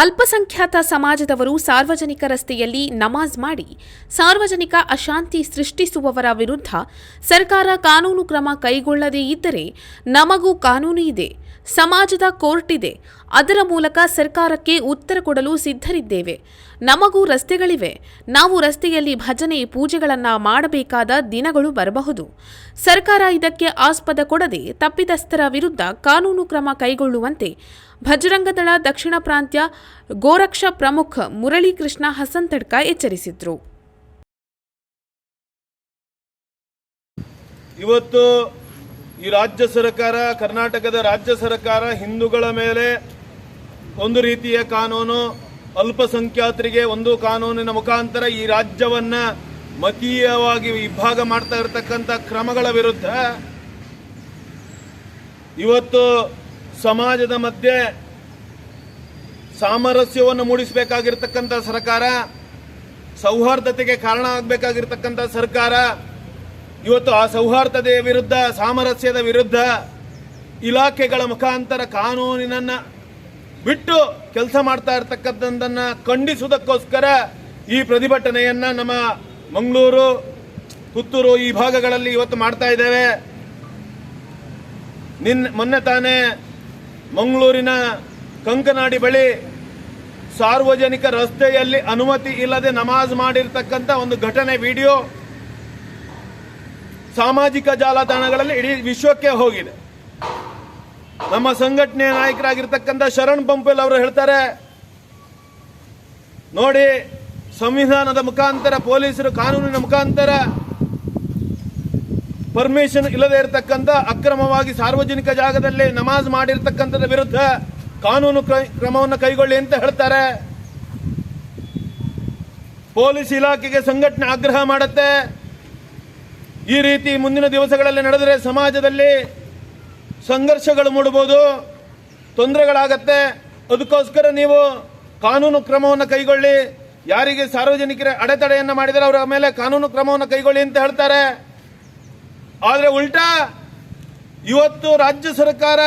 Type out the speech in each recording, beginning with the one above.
ಅಲ್ಪಸಂಖ್ಯಾತ ಸಮಾಜದವರು ಸಾರ್ವಜನಿಕ ರಸ್ತೆಯಲ್ಲಿ ನಮಾಜ್ ಮಾಡಿ, ಸಾರ್ವಜನಿಕ ಅಶಾಂತಿ ಸೃಷ್ಟಿಸುವವರ ವಿರುದ್ಧ ಸರ್ಕಾರ ಕಾನೂನು ಕ್ರಮ ಕೈಗೊಳ್ಳದೇ ಇದ್ದರೆ ನಮಗೂ ಕಾನೂನು ಇದೆ, ಸಮಾಜದ ಕೋರ್ಟ್ ಇದೆ ಅದರ ಮೂಲಕ ಸರ್ಕಾರಕ್ಕೆ ಉತ್ತರ ಕೊಡಲು ಸಿದ್ಧರಿದ್ದೇವೆ. ನಮಗೂ ರಸ್ತೆಗಳಿವೆ. ನಾವು ರಸ್ತೆಯಲ್ಲಿ ಭಜನೆ, ಪೂಜೆಗಳನ್ನು ಮಾಡಬೇಕಾದ ದಿನಗಳು ಬರಬಹುದು. ಸರ್ಕಾರ ಇದಕ್ಕೆ ಆಸ್ಪದ ಕೊಡದೆ ತಪ್ಪಿತಸ್ಥರ ವಿರುದ್ಧ ಕಾನೂನು ಕ್ರಮ ಕೈಗೊಳ್ಳುವಂತೆ ಭಜರಂಗದಳ ದಕ್ಷಿಣ ಪ್ರಾಂತ್ಯ ಗೋರಕ್ಷ ಪ್ರಮುಖ ಮುರಳೀಕೃಷ್ಣ ಹಸಂತಡ್ಕ ಎಚ್ಚರಿಸಿದ್ರು. ಇವತ್ತು ಈ ರಾಜ್ಯ ಸರ್ಕಾರ, ಕರ್ನಾಟಕದ ರಾಜ್ಯ ಸರ್ಕಾರ ಹಿಂದೂಗಳ ಮೇಲೆ ಒಂದು ರೀತಿಯ ಕಾನೂನು ಅಲ್ಪಸಂಖ್ಯಾತರಿಗೆ ಒಂದು ಕಾನೂನಿನ ಮುಖಾಂತರ ಈ ರಾಜ್ಯವನ್ನ ಮತೀಯವಾಗಿ ವಿಭಾಗ ಮಾಡ್ತಾ ಇರತಕ್ಕಂಥ ಕ್ರಮಗಳ ವಿರುದ್ಧ ಇವತ್ತು ಸಮಾಜದ ಮಧ್ಯೆ ಸಾಮರಸ್ಯವನ್ನು ಮೂಡಿಸಬೇಕಾಗಿರ್ತಕ್ಕಂಥ ಸರ್ಕಾರ, ಸೌಹಾರ್ದತೆಗೆ ಕಾರಣ ಆಗಬೇಕಾಗಿರ್ತಕ್ಕಂಥ ಸರ್ಕಾರ, ಇವತ್ತು ಆ ಸೌಹಾರ್ದತೆಯ ವಿರುದ್ಧ, ಸಾಮರಸ್ಯದ ವಿರುದ್ಧ ಇಲಾಖೆಗಳ ಮುಖಾಂತರ ಕಾನೂನಿನನ್ನ ಬಿಟ್ಟು ಕೆಲಸ ಮಾಡ್ತಾ ಇರ್ತಕ್ಕಂಥದ್ದನ್ನು ಖಂಡಿಸುವುದಕ್ಕೋಸ್ಕರ ಈ ಪ್ರತಿಭಟನೆಯನ್ನ ನಮ್ಮ ಮಂಗಳೂರು, ಪುತ್ತೂರು ಈ ಭಾಗಗಳಲ್ಲಿ ಇವತ್ತು ಮಾಡ್ತಾ ಇದ್ದೇವೆ. ನಿನ್ನೆ ಮೊನ್ನೆ ತಾನೇ ಮಂಗಳೂರಿನ ಕಂಕನಾಡಿ ಬಳಿ ಸಾರ್ವಜನಿಕ ರಸ್ತೆಯಲ್ಲಿ ಅನುಮತಿ ಇಲ್ಲದೆ ನಮಾಜ್ ಮಾಡಿರ್ತಕ್ಕಂಥ ಒಂದು ಘಟನೆ ವಿಡಿಯೋ ಸಾಮಾಜಿಕ ಜಾಲತಾಣಗಳಲ್ಲಿ ಇಡೀ ವಿಶ್ವಕ್ಕೆ ಹೋಗಿದೆ. ನಮ್ಮ ಸಂಘಟನೆ ನಾಯಕರಾಗಿರ್ತಕ್ಕಂಥ ಶರಣ್ ಪಂಪಲ್ ಅವರು ಹೇಳ್ತಾರೆ, ನೋಡಿ, ಸಂವಿಧಾನದ ಮುಖಾಂತರ, ಪೊಲೀಸರು ಕಾನೂನಿನ ಮುಖಾಂತರ ಪರ್ಮಿಷನ್ ಇಲ್ಲದೆ ಇರತಕ್ಕಂಥ ಅಕ್ರಮವಾಗಿ ಸಾರ್ವಜನಿಕ ಜಾಗದಲ್ಲಿ ನಮಾಜ್ ಮಾಡಿರ್ತಕ್ಕಂಥದ್ರ ವಿರುದ್ಧ ಕಾನೂನು ಕ್ರ- ಕ್ರಮವನ್ನು ಕೈಗೊಳ್ಳಿ ಅಂತ ಹೇಳ್ತಾರೆ. ಪೊಲೀಸ್ ಇಲಾಖೆಗೆ ಸಂಘಟನೆ ಆಗ್ರಹ ಮಾಡುತ್ತೆ. ಈ ರೀತಿ ಮುಂದಿನ ದಿವಸಗಳಲ್ಲಿ ನಡೆದರೆ ಸಮಾಜದಲ್ಲಿ ಸಂಘರ್ಷಗಳು ಮೂಡ್ಬೋದು ತೊಂದರೆಗಳಾಗತ್ತೆ. ಅದಕ್ಕೋಸ್ಕರ ನೀವು ಕಾನೂನು ಕ್ರಮವನ್ನು ಕೈಗೊಳ್ಳಿ. ಯಾರಿಗೆ ಸಾರ್ವಜನಿಕರ ಅಡೆತಡೆಯನ್ನು ಮಾಡಿದರೆ ಅವರ ಮೇಲೆ ಕಾನೂನು ಕ್ರಮವನ್ನು ಕೈಗೊಳ್ಳಿ ಅಂತ ಹೇಳ್ತಾರೆ. ಆದರೆ ಉಲ್ಟಾ, ಇವತ್ತು ರಾಜ್ಯ ಸರ್ಕಾರ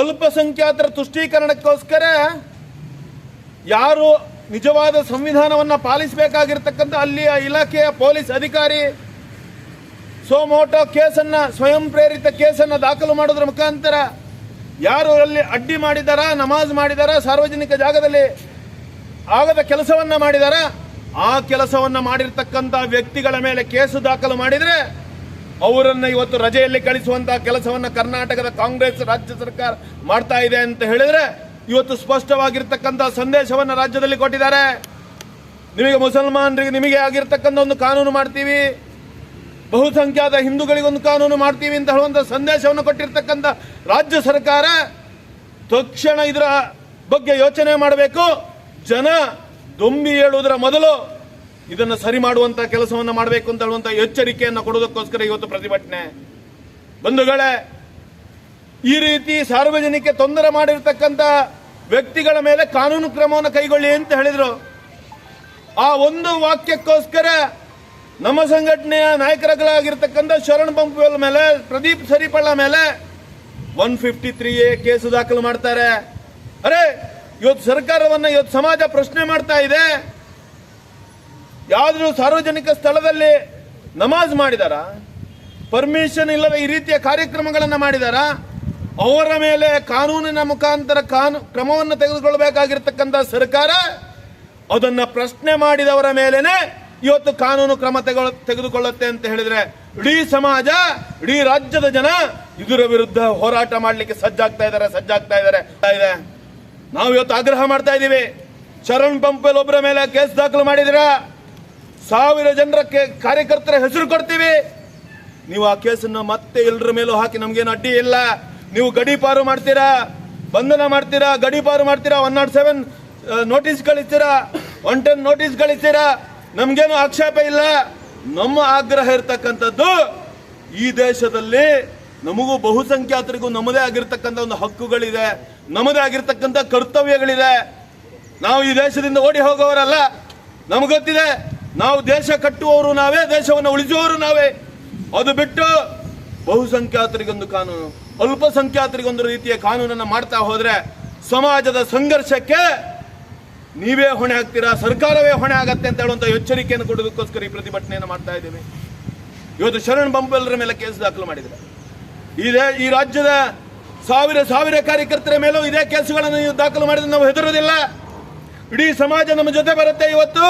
ಅಲ್ಪಸಂಖ್ಯಾತರ ತುಷ್ಟೀಕರಣಕ್ಕೋಸ್ಕರ ಯಾರು ನಿಜವಾದ ಸಂವಿಧಾನವನ್ನು ಪಾಲಿಸಬೇಕಾಗಿರ್ತಕ್ಕಂಥ ಅಲ್ಲಿಯ ಇಲಾಖೆಯ ಪೊಲೀಸ್ ಅಧಿಕಾರಿ ಸೋಮೋಟೋ ಕೇಸನ್ನ ಸ್ವಯಂ ಪ್ರೇರಿತ ಕೇಸನ್ನ ದಾಖಲು ಮಾಡೋದ್ರ ಮುಖಾಂತರ ಯಾರು ಅಲ್ಲಿ ಅಡ್ಡಿ ಮಾಡಿದಾರ, ನಮಾಜ್ ಮಾಡಿದಾರ, ಸಾರ್ವಜನಿಕ ಜಾಗದಲ್ಲಿ ಆಗದ ಕೆಲಸವನ್ನ ಮಾಡಿದಾರ, ಆ ಕೆಲಸವನ್ನ ಮಾಡಿರ್ತಕ್ಕಂಥ ವ್ಯಕ್ತಿಗಳ ಮೇಲೆ ಕೇಸು ದಾಖಲು ಮಾಡಿದ್ರೆ ಅವರನ್ನು ಇವತ್ತು ರಜೆಯಲ್ಲಿ ಕಳಿಸುವಂತಹ ಕೆಲಸವನ್ನ ಕರ್ನಾಟಕದ ಕಾಂಗ್ರೆಸ್ ರಾಜ್ಯ ಸರ್ಕಾರ ಮಾಡ್ತಾ ಇದೆ ಅಂತ ಹೇಳಿದ್ರೆ ಇವತ್ತು ಸ್ಪಷ್ಟವಾಗಿರ್ತಕ್ಕಂಥ ಸಂದೇಶವನ್ನ ರಾಜ್ಯದಲ್ಲಿ ಕೊಟ್ಟಿದ್ದಾರೆ. ನಿಮಗೆ ಮುಸಲ್ಮಾನರಿಗೆ ನಿಮಗೆ ಆಗಿರ್ತಕ್ಕಂಥ ಒಂದು ಕಾನೂನು ಮಾಡ್ತೀವಿ. ಬಹುಸಂಖ್ಯಾತ ಹಿಂದೂಗಳಿಗೊಂದು ಕಾನೂನು ಮಾಡ್ತೀವಿ ಅಂತ ಹೇಳುವಂಥ ಸಂದೇಶವನ್ನು ಕೊಟ್ಟಿರ್ತಕ್ಕಂಥ ರಾಜ್ಯ ಸರ್ಕಾರ ತಕ್ಷಣ ಇದರ ಬಗ್ಗೆ ಯೋಚನೆ ಮಾಡಬೇಕು. ಜನ ದೊಂಬಿ ಹೇಳುವುದರ ಮೊದಲು ಇದನ್ನು ಸರಿ ಮಾಡುವಂಥ ಕೆಲಸವನ್ನು ಮಾಡಬೇಕು ಅಂತ ಹೇಳುವಂಥ ಎಚ್ಚರಿಕೆಯನ್ನು ಕೊಡೋದಕ್ಕೋಸ್ಕರ ಇವತ್ತು ಪ್ರತಿಭಟನೆ. ಬಂಧುಗಳೇ, ಈ ರೀತಿ ಸಾರ್ವಜನಿಕ ತೊಂದರೆ ಮಾಡಿರ್ತಕ್ಕಂಥ ವ್ಯಕ್ತಿಗಳ ಮೇಲೆ ಕಾನೂನು ಕ್ರಮವನ್ನು ಕೈಗೊಳ್ಳಿ ಅಂತ ಹೇಳಿದರು. ಆ ಒಂದು ವಾಕ್ಯಕ್ಕೋಸ್ಕರ ನಮ್ಮ ಸಂಘಟನೆಯ ನಾಯಕರಾಗಿರ್ತಕ್ಕಂಥ ಶರಣ್ ಪಂಪುವಲ್ ಮೇಲೆ, ಪ್ರದೀಪ್ ಸರಿಪಳ್ಳ ಮೇಲೆ one fifty three A case ದಾಖಲು ಮಾಡ್ತಾರೆ. ಅರೆ, ಇವತ್ತು ಸರ್ಕಾರವನ್ನ ಇವತ್ತು ಸಮಾಜ ಪ್ರಶ್ನೆ ಮಾಡ್ತಾ ಇದೆ. ಯಾವ್ದಾದ್ರು ಸಾರ್ವಜನಿಕ ಸ್ಥಳದಲ್ಲಿ ನಮಾಜ್ ಮಾಡಿದಾರ? ಪರ್ಮಿಷನ್ ಇಲ್ಲದ ಈ ರೀತಿಯ ಕಾರ್ಯಕ್ರಮಗಳನ್ನು ಮಾಡಿದಾರ? ಅವರ ಮೇಲೆ ಕಾನೂನಿನ ಮುಖಾಂತರ ಕಾನು, ಕ್ರಮವನ್ನು ತೆಗೆದುಕೊಳ್ಬೇಕಾಗಿರ್ತಕ್ಕಂಥ ಸರ್ಕಾರ ಅದನ್ನ ಪ್ರಶ್ನೆ ಮಾಡಿದವರ ಮೇಲೇನೆ ಇವತ್ತು ಕಾನೂನು ಕ್ರಮ ತೆಗೆದುಕೊಳ್ಳುತ್ತೆ ಅಂತ ಹೇಳಿದ್ರೆ, ಇಡೀ ಸಮಾಜ, ಇಡೀ ರಾಜ್ಯದ ಜನ ಇದರ ವಿರುದ್ಧ ಹೋರಾಟ ಮಾಡಲಿಕ್ಕೆ ಸಜ್ಜಾಗ್ತಾ ಇದ್ದಾರೆ ಸಜ್ಜಾಗ್ತಾ ಇದ್ದಾರೆ ಇದೆ. ನಾವು ಇವತ್ತು ಆಗ್ರಹ ಮಾಡ್ತಾ ಇದ್ದೀವಿ. ಶರಣ್ ಪಂಪಲ್ ಒಬ್ಬರ ಮೇಲೆ ಕೇಸ್ ದಾಖಲು ಮಾಡಿದಿರ ಸಾವಿರ ಜನರ ಕಾರ್ಯಕರ್ತರ ಹೆಸರು ಕೊಡ್ತೀವಿ. ನೀವು ಆ ಕೇಸನ್ನ ಮತ್ತೆ ಎಲ್ಲರ ಮೇಲೂ ಹಾಕಿ ನಮ್ಗೇನು ಅಡ್ಡಿ ಇಲ್ಲ. ನೀವು ಗಡೀಪಾರು ಮಾಡ್ತೀರಾ? ಬಂಧನ ಮಾಡ್ತೀರಾ? ಗಡೀಪಾರು ಮಾಡ್ತೀರಾ? ಒನ್ ನಾಟ್ ಸೆವೆನ್ ನೋಟಿಸ್ ಕಳಿಸ್ತೀರಾ? ಒನ್ ಟೆನ್ ನೋಟಿಸ್ ಕಳಿಸ್ತೀರಾ? ನಮ್ಗೇನು ಆಕ್ಷೇಪ ಇಲ್ಲ. ನಮ್ಮ ಆಗ್ರಹ ಇರ್ತಕ್ಕಂಥದ್ದು ಈ ದೇಶದಲ್ಲಿ ನಮಗೂ ಬಹುಸಂಖ್ಯಾತರಿಗೂ ನಮ್ಮದೇ ಆಗಿರ್ತಕ್ಕಂಥ ಒಂದು ಹಕ್ಕುಗಳಿದೆ. ನಮ್ಮದೇ ಆಗಿರ್ತಕ್ಕಂಥ ಕರ್ತವ್ಯಗಳಿದೆ. ನಾವು ಈ ದೇಶದಿಂದ ಓಡಿ ಹೋಗೋವರಲ್ಲ ನಮ್ಗೆ ಗೊತ್ತಿದೆ, ನಾವು ದೇಶ ಕಟ್ಟುವವರು ನಾವೇ, ದೇಶವನ್ನು ಉಳಿಸುವವರು ನಾವೇ. ಅದು ಬಿಟ್ಟು ಬಹುಸಂಖ್ಯಾತರಿಗೊಂದು ಕಾನೂನು, ಅಲ್ಪಸಂಖ್ಯಾತರಿಗೊಂದು ರೀತಿಯ ಕಾನೂನನ್ನು ಮಾಡ್ತಾ ಹೋದ್ರೆ ಸಮಾಜದ ಸಂಘರ್ಷಕ್ಕೆ ನೀವೇ ಹೊಣೆ ಆಗ್ತೀರಾ ಸರ್ಕಾರವೇ ಹೊಣೆ ಆಗತ್ತೆ ಅಂತ ಹೇಳುವಂತ ಎಚ್ಚರಿಕೆಯನ್ನು ಕೊಡೋದಕ್ಕೋಸ್ಕರ ಈ ಪ್ರತಿಭಟನೆಯನ್ನು ಮಾಡ್ತಾ ಇದ್ದೇವೆ. ಇವತ್ತು ಶರಣ್ ಬಂಪೆಲ್ಲರ ಮೇಲೆ ಕೇಸ್ ದಾಖಲು ಮಾಡಿದ್ದಾರೆ. ಇದೇ ಈ ರಾಜ್ಯದ ಸಾವಿರ ಸಾವಿರ ಕಾರ್ಯಕರ್ತರ ಮೇಲೂ ಇದೇ ಕೇಸುಗಳನ್ನು ನೀವು ದಾಖಲು ಮಾಡಿದ್ರೆ ನಾವು ಹೆದರೋದಿಲ್ಲ ಇಡೀ ಸಮಾಜ ನಮ್ಮ ಜೊತೆ ಬರುತ್ತೆ ಇವತ್ತು.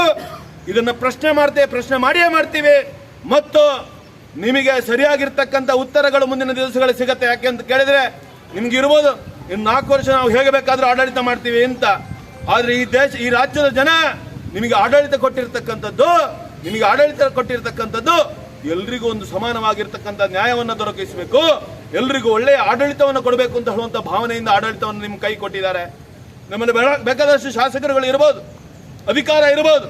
ಇದನ್ನ ಪ್ರಶ್ನೆ ಮಾಡ್ತೇವೆ ಪ್ರಶ್ನೆ ಮಾಡಿಯೇ ಮಾಡ್ತೀವಿ. ಮತ್ತು ನಿಮಗೆ ಸರಿಯಾಗಿರ್ತಕ್ಕಂಥ ಉತ್ತರಗಳು ಮುಂದಿನ ದಿವಸಗಳು ಸಿಗತ್ತೆ. ಯಾಕೆ ಅಂತ ಕೇಳಿದರೆ ನಿಮ್ಗೆ ಇರ್ಬೋದು ಇನ್ನು ನಾಲ್ಕು ವರ್ಷ ನಾವು ಹೇಗೆ ಬೇಕಾದ್ರೂ ಆಡಳಿತ ಮಾಡ್ತೀವಿ ಅಂತ. ಆದ್ರೆ ಈ ದೇಶ, ಈ ರಾಜ್ಯದ ಜನ ನಿಮಗೆ ಆಡಳಿತ ಕೊಟ್ಟಿರ್ತಕ್ಕಂಥದ್ದು, ನಿಮಗೆ ಆಡಳಿತ ಕೊಟ್ಟಿರ್ತಕ್ಕಂಥದ್ದು ಎಲ್ರಿಗೂ ಒಂದು ಸಮಾನವಾಗಿರ್ತಕ್ಕಂಥ ನ್ಯಾಯವನ್ನು ದೊರಕಿಸಬೇಕು, ಎಲ್ರಿಗೂ ಒಳ್ಳೆಯ ಆಡಳಿತವನ್ನು ಕೊಡಬೇಕು ಅಂತ ಹೇಳುವಂತ ಭಾವನೆಯಿಂದ ಆಡಳಿತವನ್ನು ನಿಮ್ಮ ಕೈ ಕೊಟ್ಟಿದ್ದಾರೆ. ನಮ್ಮಲ್ಲಿ ಬೇಕಾದಷ್ಟು ಶಾಸಕರುಗಳು ಇರ್ಬೋದು, ಅಧಿಕಾರ ಇರ್ಬೋದು.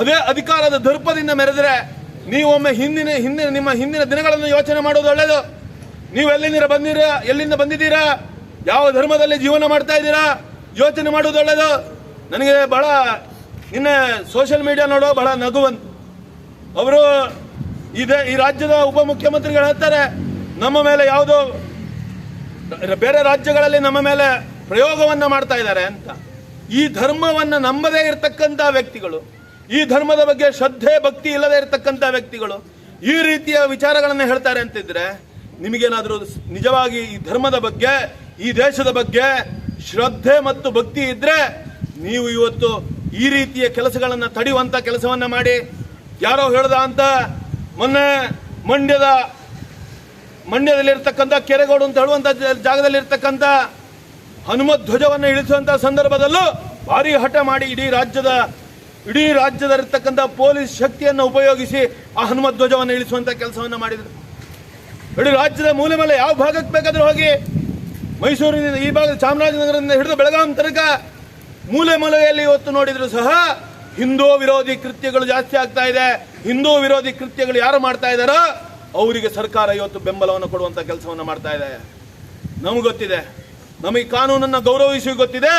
ಅದೇ ಅಧಿಕಾರದ ದರ್ಪದಿಂದ ಮೆರೆದರೆ ನೀವೊಮ್ಮೆ ಹಿಂದಿನ ಹಿಂದಿನ, ನಿಮ್ಮ ಹಿಂದಿನ ದಿನಗಳನ್ನು ಯೋಚನೆ ಮಾಡೋದು ಒಳ್ಳೆಯದು ನೀವು ಎಲ್ಲಿಂದ ಬಂದಿರ, ಎಲ್ಲಿಂದ ಬಂದಿದ್ದೀರಾ? ಯಾವ ಧರ್ಮದಲ್ಲಿ ಜೀವನ ಮಾಡ್ತಾ ಇದ್ದೀರಾ? ಯೋಚನೆ ಮಾಡೋದು ಒಳ್ಳೆಯದು ನನಗೆ ಬಹಳ ನಿನ್ನೆ ಸೋಷಿಯಲ್ ಮೀಡಿಯಾ ನೋಡೋ ಬಹಳ ನಗುವಂತ ಅವರು ಇದೇ ಈ ರಾಜ್ಯದ ಉಪಮುಖ್ಯಮಂತ್ರಿಗಳು ಹೇಳ್ತಾರೆ, ನಮ್ಮ ಮೇಲೆ ಯಾವುದೋ ಬೇರೆ ರಾಜ್ಯಗಳಲ್ಲಿ ನಮ್ಮ ಮೇಲೆ ಪ್ರಯೋಗವನ್ನು ಮಾಡ್ತಾ ಇದ್ದಾರೆ ಅಂತ. ಈ ಧರ್ಮವನ್ನು ನಂಬದೇ ಇರತಕ್ಕಂಥ ವ್ಯಕ್ತಿಗಳು, ಈ ಧರ್ಮದ ಬಗ್ಗೆ ಶ್ರದ್ಧೆ, ಭಕ್ತಿ ಇಲ್ಲದೆ ಇರತಕ್ಕಂಥ ವ್ಯಕ್ತಿಗಳು ಈ ರೀತಿಯ ವಿಚಾರಗಳನ್ನು ಹೇಳ್ತಾರೆ ಅಂತಿದ್ರೆ ನಿಮಗೇನಾದರೂ ನಿಜವಾಗಿ ಈ ಧರ್ಮದ ಬಗ್ಗೆ, ಈ ದೇಶದ ಬಗ್ಗೆ ಶ್ರದ್ಧೆ ಮತ್ತು ಭಕ್ತಿ ಇದ್ರೆ ನೀವು ಇವತ್ತು ಈ ರೀತಿಯ ಕೆಲಸಗಳನ್ನು ತಡೆಯುವಂತ ಕೆಲಸವನ್ನ ಮಾಡಿ. ಯಾರೋ ಹೇಳ್ದ ಅಂತ, ಮೊನ್ನೆ ಮಂಡ್ಯದ, ಮಂಡ್ಯದಲ್ಲಿರ್ತಕ್ಕಂಥ ಕೆರೆಗೋಡು ಅಂತ ಹೇಳುವಂತ ಜ- ಜಾಗದಲ್ಲಿರ್ತಕ್ಕಂಥ ಹನುಮತ್ ಧ್ವಜವನ್ನು ಇಳಿಸುವಂತ ಸಂದರ್ಭದಲ್ಲೂ ಭಾರಿ ಹಠ ಮಾಡಿ ಇಡೀ ರಾಜ್ಯದ, ಇಡೀ ರಾಜ್ಯದಲ್ಲಿರ್ತಕ್ಕಂಥ ಪೊಲೀಸ್ ಶಕ್ತಿಯನ್ನು ಉಪಯೋಗಿಸಿ ಆ ಹನುಮತ್ ಧ್ವಜವನ್ನು ಇಳಿಸುವಂತ ಕೆಲಸವನ್ನ ಮಾಡಿದರು. ಇಡೀ ರಾಜ್ಯದ ಮೂಲೆ ಮೇಲೆ ಯಾವ ಭಾಗಕ್ಕೆ ಬೇಕಾದ್ರೂ ಹೋಗಿ ಮೈಸೂರಿನಿಂದ ಈ ಭಾಗದ ಚಾಮರಾಜನಗರದಿಂದ ಹಿಡಿದು ಬೆಳಗಾಂ ತನಕ ಮೂಲೆ ಮೂಲೆಯಲ್ಲಿ ಇವತ್ತು ನೋಡಿದ್ರು ಸಹ ಹಿಂದೂ ವಿರೋಧಿ ಕೃತ್ಯಗಳು ಜಾಸ್ತಿ ಆಗ್ತಾ ಇದೆ. ಹಿಂದೂ ವಿರೋಧಿ ಕೃತ್ಯಗಳು ಯಾರು ಮಾಡ್ತಾ ಇದ್ದಾರೋ ಅವರಿಗೆ ಸರ್ಕಾರ ಇವತ್ತು ಬೆಂಬಲವನ್ನು ಕೊಡುವಂತ ಕೆಲಸವನ್ನು ಮಾಡ್ತಾ ಇದೆ. ನಮಗೆ ಗೊತ್ತಿದೆ. ನಮಗೆ ಕಾನೂನನ್ನು ಗೌರವಿಸಿ ಗೊತ್ತಿದೆ.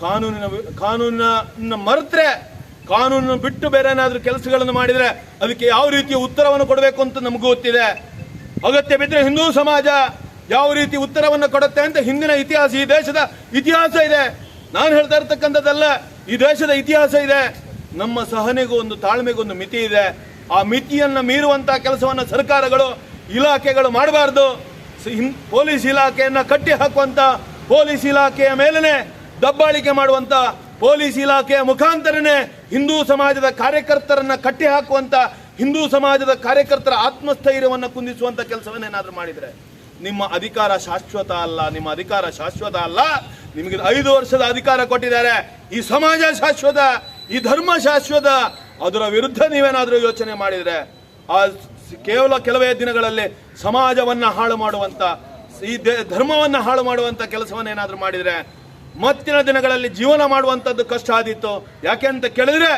ಕಾನೂನಿನ ಕಾನೂನಿನ ಮರೆತ್ರೆ, ಕಾನೂನನ್ನು ಬಿಟ್ಟು ಬೇರೆ ಏನಾದರೂ ಕೆಲಸಗಳನ್ನು ಮಾಡಿದರೆ ಅದಕ್ಕೆ ಯಾವ ರೀತಿಯ ಉತ್ತರವನ್ನು ಕೊಡಬೇಕು ಅಂತ ನಮಗೂ ಗೊತ್ತಿದೆ. ಅಗತ್ಯ ಬಿದ್ದರೆ ಹಿಂದೂ ಸಮಾಜ ಯಾವ ರೀತಿ ಉತ್ತರವನ್ನು ಕೊಡುತ್ತೆ ಅಂತ ಹಿಂದಿನ ಇತಿಹಾಸ, ಈ ದೇಶದ ಇತಿಹಾಸ ಇದೆ. ನಾನು ಹೇಳ್ತಾ ಇರ್ತಕ್ಕಂಥದ್ದಲ್ಲ, ಈ ದೇಶದ ಇತಿಹಾಸ ಇದೆ. ನಮ್ಮ ಸಹನೆಗೂ ಒಂದು ತಾಳ್ಮೆಗೂ ಒಂದು ಮಿತಿ ಇದೆ. ಆ ಮಿತಿಯನ್ನು ಮೀರುವಂತಹ ಕೆಲಸವನ್ನ ಸರ್ಕಾರಗಳು, ಇಲಾಖೆಗಳು ಮಾಡಬಾರ್ದು. ಪೊಲೀಸ್ ಇಲಾಖೆಯನ್ನು ಕಟ್ಟಿ ಹಾಕುವಂತ ಪೊಲೀಸ್ ಇಲಾಖೆಯ ಮೇಲೇನೆ ದಬ್ಬಾಳಿಕೆ ಮಾಡುವಂತ, ಪೊಲೀಸ್ ಇಲಾಖೆಯ ಮುಖಾಂತರನೇ ಹಿಂದೂ ಸಮಾಜದ ಕಾರ್ಯಕರ್ತರನ್ನ ಕಟ್ಟಿ ಹಾಕುವಂತ ಹಿಂದೂ ಸಮಾಜದ ಕಾರ್ಯಕರ್ತರ ಆತ್ಮಸ್ಥೈರ್ಯವನ್ನು ಕುಂದಿಸುವಂತ ಕೆಲಸವನ್ನೇನಾದರೂ ಮಾಡಿದ್ರೆ ನಿಮ್ಮ ಅಧಿಕಾರ ಶಾಶ್ವತ ಅಲ್ಲ, ನಿಮ್ಮ ಅಧಿಕಾರ ಶಾಶ್ವತ ಅಲ್ಲ. ನಿಮಗೆ ಐದು ವರ್ಷದ ಅಧಿಕಾರ ಕೊಟ್ಟಿದ್ದಾರೆ. ಈ ಸಮಾಜ ಶಾಶ್ವತ, ಈ ಧರ್ಮ ಶಾಶ್ವತ. ಅದರ ವಿರುದ್ಧ ನೀವೇನಾದರೂ ಯೋಚನೆ ಮಾಡಿದರೆ, ಆ ಕೇವಲ ಕೆಲವೇ ದಿನಗಳಲ್ಲಿ ಸಮಾಜವನ್ನು ಹಾಳು ಮಾಡುವಂಥ ಈ ಧರ್ಮವನ್ನು ಹಾಳು ಮಾಡುವಂಥ ಕೆಲಸವನ್ನು ಏನಾದರೂ ಮಾಡಿದರೆ, ಮತ್ತಿನ ದಿನಗಳಲ್ಲಿ ಜೀವನ ಮಾಡುವಂಥದ್ದು ಕಷ್ಟ ಆದಿತ್ತು ಯಾಕೆ ಅಂತ ಕೇಳಿದ್ರೆ,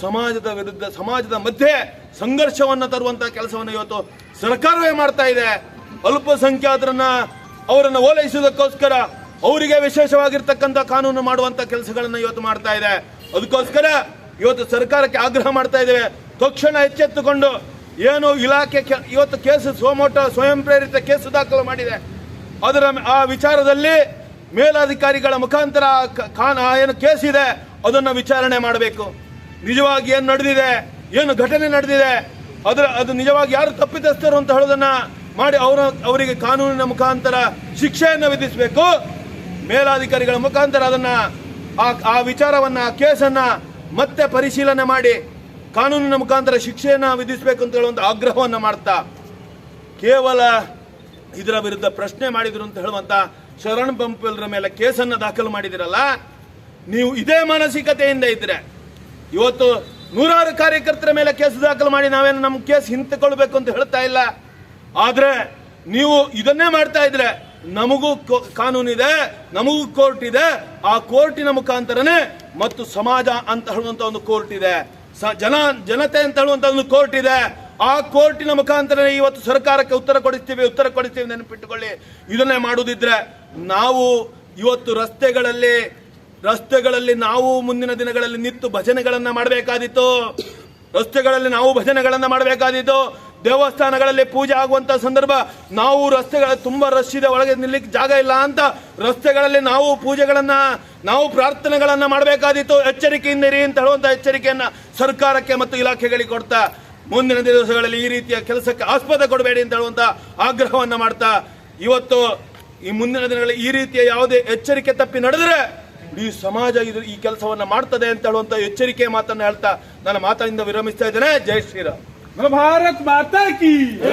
ಸಮಾಜದ ವಿರುದ್ಧ, ಸಮಾಜದ ಮಧ್ಯೆ ಸಂಘರ್ಷವನ್ನು ತರುವಂಥ ಕೆಲಸವನ್ನು ಇವತ್ತು ಸರ್ಕಾರವೇ ಮಾಡ್ತಾ ಇದೆ. ಅಲ್ಪಸಂಖ್ಯಾತರನ್ನ ಅವರನ್ನು ಓಲೈಸುವುದಕ್ಕೋಸ್ಕರ ಅವರಿಗೆ ವಿಶೇಷವಾಗಿರ್ತಕ್ಕಂಥ ಕಾನೂನು ಮಾಡುವಂತ ಕೆಲಸಗಳನ್ನು ಇವತ್ತು ಮಾಡ್ತಾ ಇದೆ. ಅದಕ್ಕೋಸ್ಕರ ಇವತ್ತು ಸರ್ಕಾರಕ್ಕೆ ಆಗ್ರಹ ಮಾಡ್ತಾ ಇದ್ದೇವೆ. ತಕ್ಷಣ ಎಚ್ಚೆತ್ತುಕೊಂಡು ಏನು ಇಲಾಖೆ ಇವತ್ತು ಕೇಸು ಸೋಮೋಟ ಸ್ವಯಂ ಪ್ರೇರಿತ ಕೇಸು ದಾಖಲು ಮಾಡಿದೆ. ಅದರ ಆ ವಿಚಾರದಲ್ಲಿ ಮೇಲಾಧಿಕಾರಿಗಳ ಮುಖಾಂತರ ಏನು ಕೇಸ್ ಇದೆ, ಅದನ್ನ ವಿಚಾರಣೆ ಮಾಡಬೇಕು. ನಿಜವಾಗಿ ಏನು ನಡೆದಿದೆ, ಏನು ಘಟನೆ ನಡೆದಿದೆ, ಅದರ, ಅದು ನಿಜವಾಗಿ ಯಾರು ತಪ್ಪಿತಸ್ಥರು ಅಂತ ಹೇಳೋದನ್ನ ಮಾಡಿ ಅವರ, ಅವರಿಗೆ ಕಾನೂನಿನ ಮುಖಾಂತರ ಶಿಕ್ಷೆಯನ್ನು ವಿಧಿಸಬೇಕು. ಮೇಲಾಧಿಕಾರಿಗಳ ಮುಖಾಂತರ ಅದನ್ನ ಆ ವಿಚಾರವನ್ನ ಆ ಕೇಸನ್ನ ಮತ್ತೆ ಪರಿಶೀಲನೆ ಮಾಡಿ ಕಾನೂನಿನ ಮುಖಾಂತರ ಶಿಕ್ಷೆಯನ್ನು ವಿಧಿಸಬೇಕು ಅಂತ ಹೇಳುವಂತ ಆಗ್ರಹವನ್ನ ಮಾಡ್ತಾ, ಕೇವಲ ಇದರ ವಿರುದ್ಧ ಪ್ರಶ್ನೆ ಮಾಡಿದ್ರು ಅಂತ ಹೇಳುವಂತ ಶರಣ್ ಬಂಪಲ್ರ ಮೇಲೆ ಕೇಸನ್ನ ದಾಖಲು ಮಾಡಿದಿರಲ್ಲ, ನೀವು ಇದೇ ಮಾನಸಿಕತೆಯಿಂದ ಇದ್ರೆ, ಇವತ್ತು ನೂರಾರು ಕಾರ್ಯಕರ್ತರ ಮೇಲೆ ಕೇಸ್ ದಾಖಲು ಮಾಡಿ ನಾವೇನು ನಮ್ಮ ಕೇಸ್ ಹಿಂತಕೊಳ್ಬೇಕು ಅಂತ ಹೇಳ್ತಾ ಇಲ್ಲ. ಆದ್ರೆ ನೀವು ಇದನ್ನೇ ಮಾಡ್ತಾ ಇದ್ರೆ ನಮಗೂ ಕಾನೂನಿದೆ, ನಮಗೂ ಕೋರ್ಟ್ ಇದೆ. ಆ ಕೋರ್ಟಿನ ಮುಖಾಂತರನೇ ಮತ್ತು ಸಮಾಜ ಅಂತ ಹೇಳುವಂತ ಒಂದು ಕೋರ್ಟ್ ಇದೆ. ಜನ, ಜನತೆ ಅಂತ ಹೇಳುವಂತ ಒಂದು ಕೋರ್ಟ್ ಇದೆ. ಆ ಕೋರ್ಟಿನ ಮುಖಾಂತರನೇ ಇವತ್ತು ಸರ್ಕಾರಕ್ಕೆ ಉತ್ತರ ಕೊಡಿಸ್ತೀವಿ ಉತ್ತರ ಕೊಡಿಸ್ತೀವಿ ನೆನಪಿಟ್ಟುಕೊಳ್ಳಿ. ಇದನ್ನೇ ಮಾಡುವುದಿದ್ರೆ ನಾವು ಇವತ್ತು ರಸ್ತೆಗಳಲ್ಲಿ ರಸ್ತೆಗಳಲ್ಲಿ ನಾವು ಮುಂದಿನ ದಿನಗಳಲ್ಲಿ ನಿಂತು ಭಜನೆಗಳನ್ನ ಮಾಡಬೇಕಾದಿತ್ತು ರಸ್ತೆಗಳಲ್ಲಿ ನಾವು ಭಜನೆಗಳನ್ನ ಮಾಡಬೇಕಾದಿತ್ತು ದೇವಸ್ಥಾನಗಳಲ್ಲಿ ಪೂಜೆ ಆಗುವಂತ ಸಂದರ್ಭ, ನಾವು ರಸ್ತೆಗಳ ತುಂಬಾ ರಶ್ ಇದೆ, ಒಳಗೆ ನಿಲ್ಲಿಕ್ಕೆ ಜಾಗ ಇಲ್ಲ ಅಂತ ರಸ್ತೆಗಳಲ್ಲಿ ನಾವು ಪೂಜೆಗಳನ್ನು, ನಾವು ಪ್ರಾರ್ಥನೆಗಳನ್ನು ಎಚ್ಚರಿಕೆಯಿಂದ ಇರಿ ಅಂತ ಹೇಳುವಂತ ಎಚ್ಚರಿಕೆಯನ್ನು ಸರ್ಕಾರಕ್ಕೆ ಮತ್ತು ಇಲಾಖೆಗಳಿಗೆ ಕೊಡ್ತಾ, ಮುಂದಿನ ದಿವಸಗಳಲ್ಲಿ ಈ ರೀತಿಯ ಕೆಲಸಕ್ಕೆ ಆಸ್ಪದ ಕೊಡಬೇಡಿ ಅಂತ ಹೇಳುವಂತ ಆಗ್ರಹವನ್ನ ಮಾಡ್ತಾ, ಇವತ್ತು ಈ ಮುಂದಿನ ದಿನಗಳಲ್ಲಿ ಈ ರೀತಿಯ ಯಾವುದೇ ಎಚ್ಚರಿಕೆ ತಪ್ಪಿ ನಡೆದರೆ ಈ ಸಮಾಜ ಇದು ಈ ಕೆಲಸವನ್ನ ಮಾಡ್ತದೆ ಅಂತ ಹೇಳುವಂತ ಎಚ್ಚರಿಕೆ ಮಾತನ್ನ ಹೇಳ್ತಾ, ನನ್ನ ಮಾತಿನಿಂದ ವಿರಮಿಸ್ತಾ ಇದ್ದೇನೆ. ಜೈ ಶ್ರೀರಾಮ್. भारत माता की।